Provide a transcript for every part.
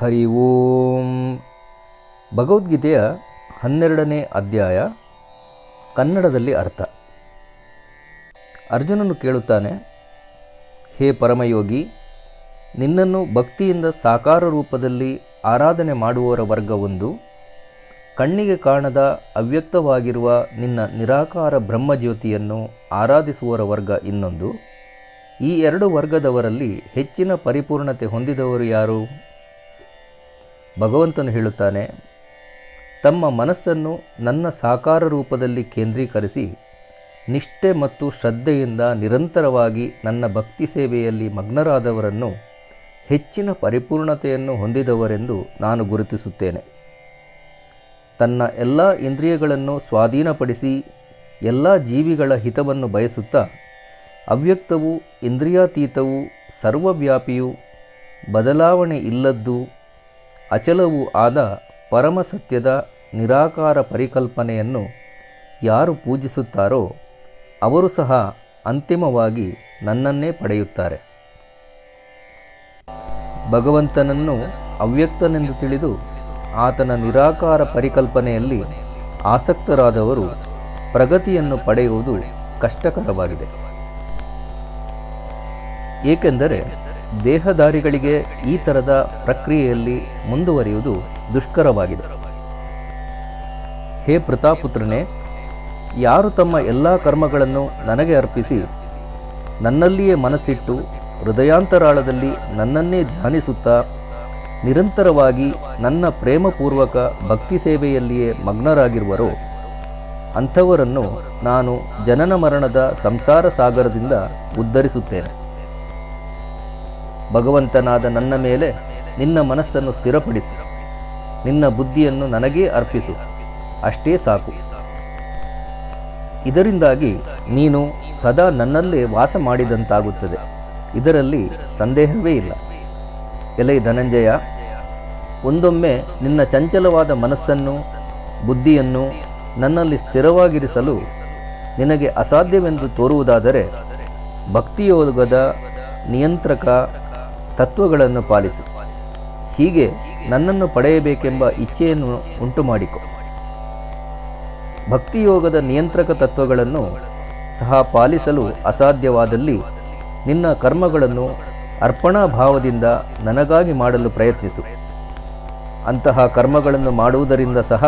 ಹರಿ ಓಂ. ಭಗವದ್ಗೀತೆಯ ಹನ್ನೆರಡನೇ ಅಧ್ಯಾಯ, ಕನ್ನಡದಲ್ಲಿ ಅರ್ಥ. ಅರ್ಜುನನು ಕೇಳುತ್ತಾನೆ, ಹೇ ಪರಮಯೋಗಿ, ನಿನ್ನನ್ನು ಭಕ್ತಿಯಿಂದ ಸಾಕಾರ ರೂಪದಲ್ಲಿ ಆರಾಧನೆ ಮಾಡುವವರ ವರ್ಗವೊಂದು, ಕಣ್ಣಿಗೆ ಕಾಣದ ಅವ್ಯಕ್ತವಾಗಿರುವ ನಿನ್ನ ನಿರಾಕಾರ ಬ್ರಹ್ಮಜ್ಯೋತಿಯನ್ನು ಆರಾಧಿಸುವವರ ವರ್ಗ ಇನ್ನೊಂದು, ಈ ಎರಡು ವರ್ಗದವರಲ್ಲಿ ಹೆಚ್ಚಿನ ಪರಿಪೂರ್ಣತೆ ಹೊಂದಿದವರು ಯಾರು? ಭಗವಂತನು ಹೇಳುತ್ತಾನೆ, ತಮ್ಮ ಮನಸ್ಸನ್ನು ನನ್ನ ಸಾಕಾರ ರೂಪದಲ್ಲಿ ಕೇಂದ್ರೀಕರಿಸಿ, ನಿಷ್ಠೆ ಮತ್ತು ಶ್ರದ್ಧೆಯಿಂದ ನಿರಂತರವಾಗಿ ನನ್ನ ಭಕ್ತಿ ಸೇವೆಯಲ್ಲಿ ಮಗ್ನರಾದವರನ್ನು ಹೆಚ್ಚಿನ ಪರಿಪೂರ್ಣತೆಯನ್ನು ಹೊಂದಿದವರೆಂದು ನಾನು ಗುರುತಿಸುತ್ತೇನೆ. ತನ್ನ ಎಲ್ಲ ಇಂದ್ರಿಯಗಳನ್ನು ಸ್ವಾಧೀನಪಡಿಸಿ ಎಲ್ಲ ಜೀವಿಗಳ ಹಿತವನ್ನು ಬಯಸುತ್ತಾ, ಅವ್ಯಕ್ತವು ಇಂದ್ರಿಯಾತೀತವು ಸರ್ವವ್ಯಾಪಿಯು ಬದಲಾವಣೆ ಇಲ್ಲದ್ದು ಅಚಲವೂ ಆದ ಪರಮಸತ್ಯದ ನಿರಾಕಾರ ಪರಿಕಲ್ಪನೆಯನ್ನು ಯಾರು ಪೂಜಿಸುತ್ತಾರೋ ಅವರು ಸಹ ಅಂತಿಮವಾಗಿ ನನ್ನನ್ನೇ ಪಡೆಯುತ್ತಾರೆ. ಭಗವಂತನನ್ನು ಅವ್ಯಕ್ತನೆಂದು ತಿಳಿದು ಆತನ ನಿರಾಕಾರ ಪರಿಕಲ್ಪನೆಯಲ್ಲಿ ಆಸಕ್ತರಾದವರು ಪ್ರಗತಿಯನ್ನು ಪಡೆಯುವುದು ಕಷ್ಟಕರವಾಗಿದೆ. ಏಕೆಂದರೆ ದೇಹದಾರಿಗಳಿಗೆ ಈ ಥರದ ಪ್ರಕ್ರಿಯೆಯಲ್ಲಿ ಮುಂದುವರಿಯುವುದು ದುಷ್ಕರವಾಗಿದೆ. ಹೇ ಪ್ರತಾಪುತ್ರನೇ, ಯಾರು ತಮ್ಮ ಎಲ್ಲ ಕರ್ಮಗಳನ್ನು ನನಗೆ ಅರ್ಪಿಸಿ, ನನ್ನಲ್ಲಿಯೇ ಮನಸ್ಸಿಟ್ಟು ಹೃದಯಾಂತರಾಳದಲ್ಲಿ ನನ್ನನ್ನೇ ಧ್ಯಾನಿಸುತ್ತಾ, ನಿರಂತರವಾಗಿ ನನ್ನ ಪ್ರೇಮಪೂರ್ವಕ ಭಕ್ತಿ ಸೇವೆಯಲ್ಲಿಯೇ ಮಗ್ನರಾಗಿರುವರೋ, ಅಂಥವರನ್ನು ನಾನು ಜನನ ಮರಣದ ಸಂಸಾರ ಸಾಗರದಿಂದ ಉದ್ಧರಿಸುತ್ತೇನೆ. ಭಗವಂತನಾದ ನನ್ನ ಮೇಲೆ ನಿನ್ನ ಮನಸ್ಸನ್ನು ಸ್ಥಿರಪಡಿಸು. ನಿನ್ನ ಬುದ್ಧಿಯನ್ನು ನನಗೇ ಅರ್ಪಿಸು. ಅಷ್ಟೇ ಸಾಕು. ಇದರಿಂದಾಗಿ ನೀನು ಸದಾ ನನ್ನಲ್ಲೇ ವಾಸ ಮಾಡಿದಂತಾಗುತ್ತದೆ. ಇದರಲ್ಲಿ ಸಂದೇಹವೇ ಇಲ್ಲ. ಎಲೈ ಧನಂಜಯ, ಒಂದೊಮ್ಮೆ ನಿನ್ನ ಚಂಚಲವಾದ ಮನಸ್ಸನ್ನು, ಬುದ್ಧಿಯನ್ನು ನನ್ನಲ್ಲಿ ಸ್ಥಿರವಾಗಿರಿಸಲು ನಿನಗೆ ಅಸಾಧ್ಯವೆಂದು ತೋರುವುದಾದರೆ ಭಕ್ತಿಯೋಗದ ನಿಯಂತ್ರಕ ತತ್ವಗಳನ್ನು ಪಾಲಿಸು. ಹೀಗೆ ನನ್ನನ್ನು ಪಡೆಯಬೇಕೆಂಬ ಇಚ್ಛೆಯನ್ನು ಉಂಟು ಮಾಡಿಕೊ ಭಕ್ತಿಯೋಗದ ನಿಯಂತ್ರಕ ತತ್ವಗಳನ್ನು ಸಹ ಪಾಲಿಸಲು ಅಸಾಧ್ಯವಾದಲ್ಲಿ ನಿನ್ನ ಕರ್ಮಗಳನ್ನು ಅರ್ಪಣಾ ಭಾವದಿಂದ ನನಗಾಗಿ ಮಾಡಲು ಪ್ರಯತ್ನಿಸು. ಅಂತಹ ಕರ್ಮಗಳನ್ನು ಮಾಡುವುದರಿಂದ ಸಹ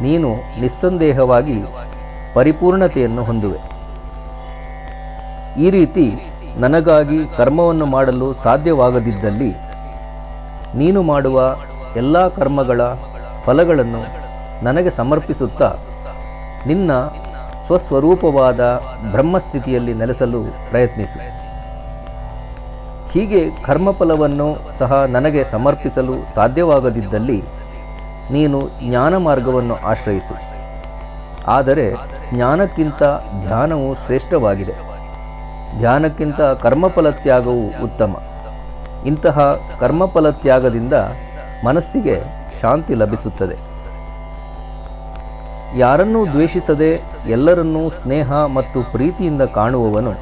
ನೀನು ನಿಸ್ಸಂದೇಹವಾಗಿ ಪರಿಪೂರ್ಣತೆಯನ್ನು ಹೊಂದುವೆ. ಈ ರೀತಿ ನನಗಾಗಿ ಕರ್ಮವನ್ನು ಮಾಡಲು ಸಾಧ್ಯವಾಗದಿದ್ದಲ್ಲಿ ನೀನು ಮಾಡುವ ಎಲ್ಲ ಕರ್ಮಗಳ ಫಲಗಳನ್ನು ನನಗೆ ಸಮರ್ಪಿಸುತ್ತಾ ನಿನ್ನ ಸ್ವಸ್ವರೂಪವಾದ ಬ್ರಹ್ಮಸ್ಥಿತಿಯಲ್ಲಿ ನೆಲೆಸಲು ಪ್ರಯತ್ನಿಸು. ಹೀಗೆ ಕರ್ಮಫಲವನ್ನು ಸಹ ನನಗೆ ಸಮರ್ಪಿಸಲು ಸಾಧ್ಯವಾಗದಿದ್ದಲ್ಲಿ ನೀನು ಜ್ಞಾನ ಮಾರ್ಗವನ್ನು ಆಶ್ರಯಿಸು. ಆದರೆ ಜ್ಞಾನಕ್ಕಿಂತ ಧ್ಯಾನವು ಶ್ರೇಷ್ಠವಾಗಿದೆ. ಧ್ಯಾನಕ್ಕಿಂತ ಕರ್ಮಫಲ ತ್ಯಾಗವು ಉತ್ತಮ. ಇಂತಹ ಕರ್ಮಫಲ ತ್ಯಾಗದಿಂದ ಮನಸ್ಸಿಗೆ ಶಾಂತಿ ಲಭಿಸುತ್ತದೆ. ಯಾರನ್ನೂ ದ್ವೇಷಿಸದೆ ಎಲ್ಲರನ್ನೂ ಸ್ನೇಹ ಮತ್ತು ಪ್ರೀತಿಯಿಂದ ಕಾಣುವವನು,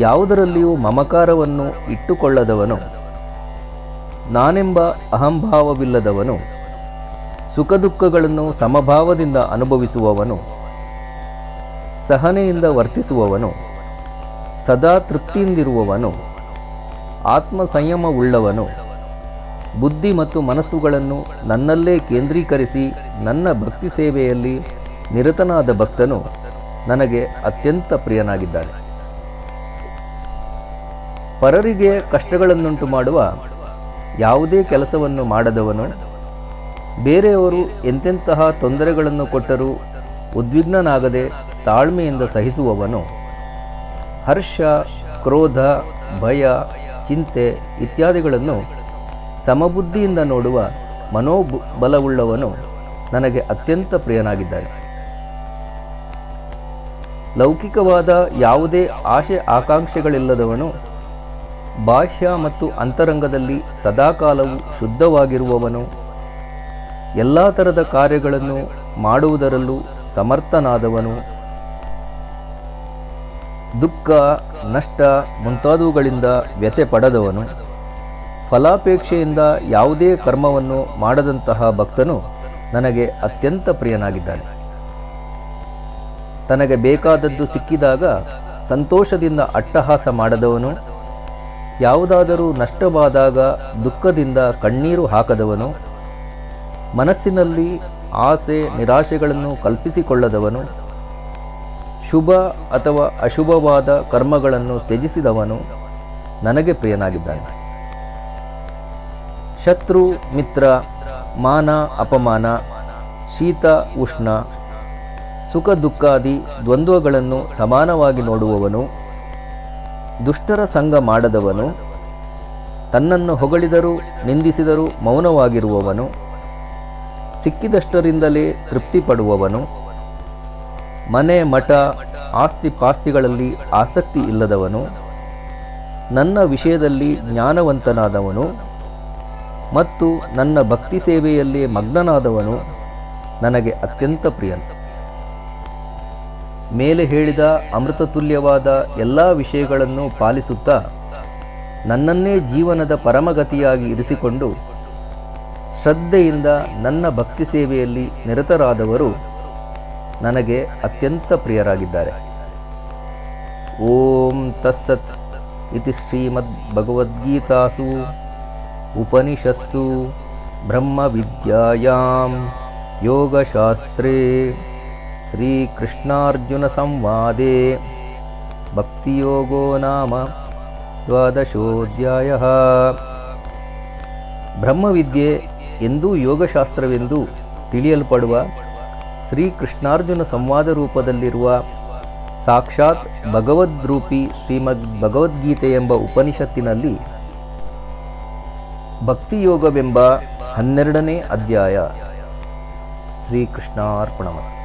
ಯಾವುದರಲ್ಲಿಯೂ ಮಮಕಾರವನ್ನು ಇಟ್ಟುಕೊಳ್ಳದವನು, ನಾನೆಂಬ ಅಹಂಭಾವವಿಲ್ಲದವನು ಸುಖ ದುಃಖಗಳನ್ನು ಸಮಭಾವದಿಂದ ಅನುಭವಿಸುವವನು, ಸಹನೆಯಿಂದ ವರ್ತಿಸುವವನು. ಸದಾ ತೃಪ್ತಿಯಿಂದಿರುವವನು ಆತ್ಮ ಸಂಯಮವುಳ್ಳವನು ಬುದ್ಧಿ ಮತ್ತು ಮನಸ್ಸುಗಳನ್ನು ನನ್ನಲ್ಲೇ ಕೇಂದ್ರೀಕರಿಸಿ ನನ್ನ ಭಕ್ತಿ ಸೇವೆಯಲ್ಲಿ ನಿರತನಾದ ಭಕ್ತನು ನನಗೆ ಅತ್ಯಂತ ಪ್ರಿಯನಾಗಿದ್ದಾನೆ. ಪರರಿಗೆ ಕಷ್ಟಗಳನ್ನುಂಟು ಮಾಡುವ ಯಾವುದೇ ಕೆಲಸವನ್ನು ಮಾಡದವನು, ಬೇರೆಯವರು ಎಂತೆಂತಹ ತೊಂದರೆಗಳನ್ನು ಕೊಟ್ಟರೂ ಉದ್ವಿಗ್ನನಾಗದೆ ತಾಳ್ಮೆಯಿಂದ ಸಹಿಸುವವನು. ಹರ್ಷ, ಕ್ರೋಧ, ಭಯ, ಚಿಂತೆ ಇತ್ಯಾದಿಗಳನ್ನು ಸಮಬುದ್ಧಿಯಿಂದ ನೋಡುವ ಮನೋಬಲವುಳ್ಳವನು ನನಗೆ ಅತ್ಯಂತ ಪ್ರಿಯನಾಗಿದ್ದಾನೆ. ಲೌಕಿಕವಾದ ಯಾವುದೇ ಆಶೆ ಆಕಾಂಕ್ಷೆಗಳಿಲ್ಲದವನು ಬಾಹ್ಯ ಮತ್ತು ಅಂತರಂಗದಲ್ಲಿ ಸದಾಕಾಲವು ಶುದ್ಧವಾಗಿರುವವನು. ಎಲ್ಲ ಥರದ ಕಾರ್ಯಗಳನ್ನು ಮಾಡುವುದರಲ್ಲೂ ಸಮರ್ಥನಾದವನು. ದುಃಖ, ನಷ್ಟ ಮುಂತಾದವುಗಳಿಂದ ವ್ಯಥೆ ಪಡೆದವನು. ಫಲಾಪೇಕ್ಷೆಯಿಂದ ಯಾವುದೇ ಕರ್ಮವನ್ನು ಮಾಡದಂತಹ ಭಕ್ತನು ನನಗೆ ಅತ್ಯಂತ ಪ್ರಿಯನಾಗಿದ್ದಾನೆ. ತನಗೆ ಬೇಕಾದದ್ದು ಸಿಕ್ಕಿದಾಗ ಸಂತೋಷದಿಂದ ಅಟ್ಟಹಾಸ ಮಾಡದವನು, ಯಾವುದಾದರೂ ನಷ್ಟವಾದಾಗ ದುಃಖದಿಂದ ಕಣ್ಣೀರು ಹಾಕದವನು, ಮನಸ್ಸಿನಲ್ಲಿ ಆಸೆ, ನಿರಾಶೆಗಳನ್ನು ಕಲ್ಪಿಸಿಕೊಳ್ಳದವನು ಶುಭ ಅಥವಾ ಅಶುಭವಾದ ಕರ್ಮಗಳನ್ನು ತ್ಯಜಿಸಿದವನು ನನಗೆ ಪ್ರಿಯನಾಗಿದ್ದಾನೆ. ಶತ್ರು, ಮಿತ್ರ, ಮಾನ, ಅಪಮಾನ, ಶೀತ, ಉಷ್ಣ, ಸುಖ ದುಃಖಾದಿ ದ್ವಂದ್ವಗಳನ್ನು ಸಮಾನವಾಗಿ ನೋಡುವವನು, ದುಷ್ಟರ ಸಂಘ ಮಾಡದವನು, ತನ್ನನ್ನು ಹೊಗಳಿದರೂ ನಿಂದಿಸಿದರೂ ಮೌನವಾಗಿರುವವನು, ಸಿಕ್ಕಿದಷ್ಟರಿಂದಲೇ ತೃಪ್ತಿ ಪಡುವವನು ಮನೆ, ಮಠ, ಆಸ್ತಿ ಪಾಸ್ತಿಗಳಲ್ಲಿ ಆಸಕ್ತಿ ಇಲ್ಲದವನು, ನನ್ನ ವಿಷಯದಲ್ಲಿ ಜ್ಞಾನವಂತನಾದವನು ಮತ್ತು ನನ್ನ ಭಕ್ತಿ ಸೇವೆಯಲ್ಲಿ ಮಗ್ನನಾದವನು ನನಗೆ ಅತ್ಯಂತ ಪ್ರಿಯನು. ಮೇಲೆ ಹೇಳಿದ ಅಮೃತತುಲ್ಯವಾದ ಎಲ್ಲ ವಿಷಯಗಳನ್ನು ಪಾಲಿಸುತ್ತಾ ನನ್ನನ್ನೇ ಜೀವನದ ಪರಮಗತಿಯಾಗಿ ಇರಿಸಿಕೊಂಡು ಶ್ರದ್ಧೆಯಿಂದ ನನ್ನ ಭಕ್ತಿ ಸೇವೆಯಲ್ಲಿ ನಿರತರಾದವರು ನನಗೆ ಅತ್ಯಂತ ಪ್ರಿಯರಾಗಿದ್ದಾರೆ. ಓಂ ತಸ್ಸತ್ ಇತಿ ಶ್ರೀಮದ್ ಭಗವದ್ಗೀತಾಸು ಉಪನಿಷತ್ಸು ಬ್ರಹ್ಮವಿದ್ಯಾಯಾಂ ಯೋಗಶಾಸ್ತ್ರೇ. ಶ್ರೀಕೃಷ್ಣಾರ್ಜುನ ಸಂವಾದೆ. ಭಕ್ತಿಯೋಗೋ ನಾಮ ದ್ವಾದಶೋಧ್ಯಾಯ. ಬ್ರಹ್ಮವಿದ್ಯೆ ಎಂದೂ ಯೋಗಶಾಸ್ತ್ರವೆಂದು ತಿಳಿಯಲ್ಪಡುವ ಶ್ರೀಕೃಷ್ಣಾರ್ಜುನ ಸಂವಾದ ರೂಪದಲ್ಲಿರುವ ಸಾಕ್ಷಾತ್ ಭಗವದ್ರೂಪಿ ಶ್ರೀಮದ್ ಭಗವದ್ಗೀತೆ ಎಂಬ ಉಪನಿಷತ್ತಿನಲ್ಲಿ ಭಕ್ತಿಯೋಗವೆಂಬ ಹನ್ನೆರಡನೇ ಅಧ್ಯಾಯ. ಶ್ರೀಕೃಷ್ಣಾರ್ಪಣಮಸ್ತು.